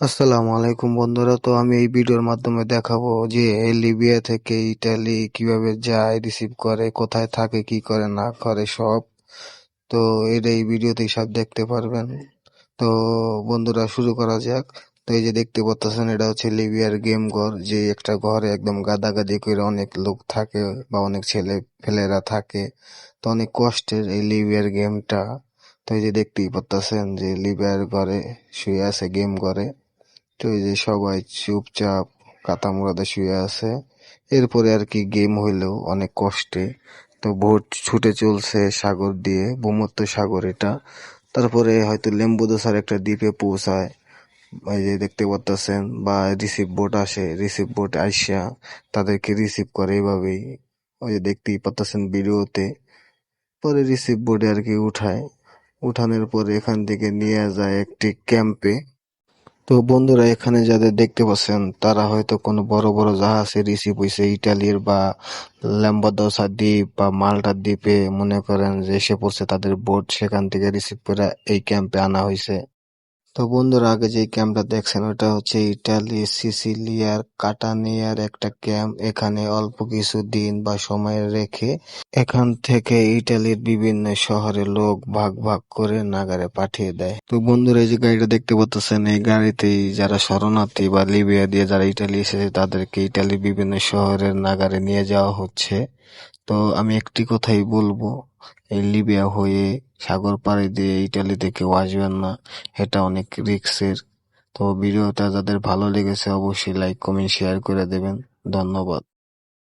আসসালামু আলাইকুম বন্ধুরা, তো আমি এই ভিডিওর মাধ্যমে দেখাবো যে লিবিয়া থেকে ইটালি কীভাবে যায়, রিসিভ করে, কোথায় থাকে, কি করে, না করে সব। তো এটা এই ভিডিওতে সব দেখতে পারবেন। তো বন্ধুরা, শুরু করা যাক। তো এই যে দেখতে পাচ্ছেন, এটা হচ্ছে লিবিয়ার গেম ঘর, যে একটা ঘরে একদম গাদাগাদি করে অনেক লোক থাকে বা অনেক ছেলে ফেলেরা থাকে। তো অনেক কষ্টের এই লিবিয়ার গেমটা। তো এই যে দেখতেই পাচ্ছেন যে লিবিয়ার ঘরে শুয়ে আছে গেম ঘরে। এই যে সবাই চুপচাপ কাতা মুরাদে শুয়ে আছে। এরপরে আর কি গেম হইলেও অনেক কষ্টে। তো বোট ছুটে চলছে সাগর দিয়ে, ভূমধ্য সাগর এটা। তারপরে হয়তো লেম্বুদোসার একটা দ্বীপে পৌঁছায়। এই যে দেখতে পারতেছেন, বা রিসিভ বোট আসে রিসিভ বোট আইসা তাদেরকে রিসিভ করে এভাবেই। ওই যে দেখতেই পারতেছেন ভিডিওতে। পরে রিসিভ বোর্ডে আর কি উঠায়। উঠানোর পরে এখান থেকে নিয়ে যায় একটি ক্যাম্পে তো বন্ধুরা, এখানে যাদের দেখতে পাচ্ছেন, তারা হয়তো কোনো বড় বড় জাহাজে রিসিভ হয়েছে ইটালির বা ল্যাম্বাদোসা দ্বীপ বা মাল্টা দ্বীপে মনে করেন যে এসে পড়ছে তাদের বোট, সেখান থেকে রিসিভ করে এই ক্যাম্পে আনা হয়েছে তো বন্ধুরা, আগে যে ক্যাম্পটা দেখছেন, ওটা হচ্ছে ইটালি সিসিলিয়ার কাটানিয়ার একটা ক্যাম্প। এখানে অল্প কিছু দিন বা সময় রেখে এখান থেকে ইটালির বিভিন্ন শহরে লোক ভাগ ভাগ করে নাগারে পাঠিয়ে দেয়। তো বন্ধুরা, এই যে গাড়িটা দেখতে পাচ্ছেন, এই গাড়িতেই যারা শরণার্থী বা লিবিয়া দিয়ে যারা ইটালি এসেছে, তাদেরকে ইটালির বিভিন্ন শহরের নাগারে নিয়ে যাওয়া হচ্ছে। তো আমি একটি কথাই বলব, এই লিবিয়া হয়ে সাগর পাড়ি দিয়ে ইটালিতে কেউ আসবেন না, এটা অনেক রিস্কের। তো ভিডিওটা যাদের ভালো লেগেছে অবশ্যই লাইক কমেন্ট শেয়ার করে দেবেন। ধন্যবাদ।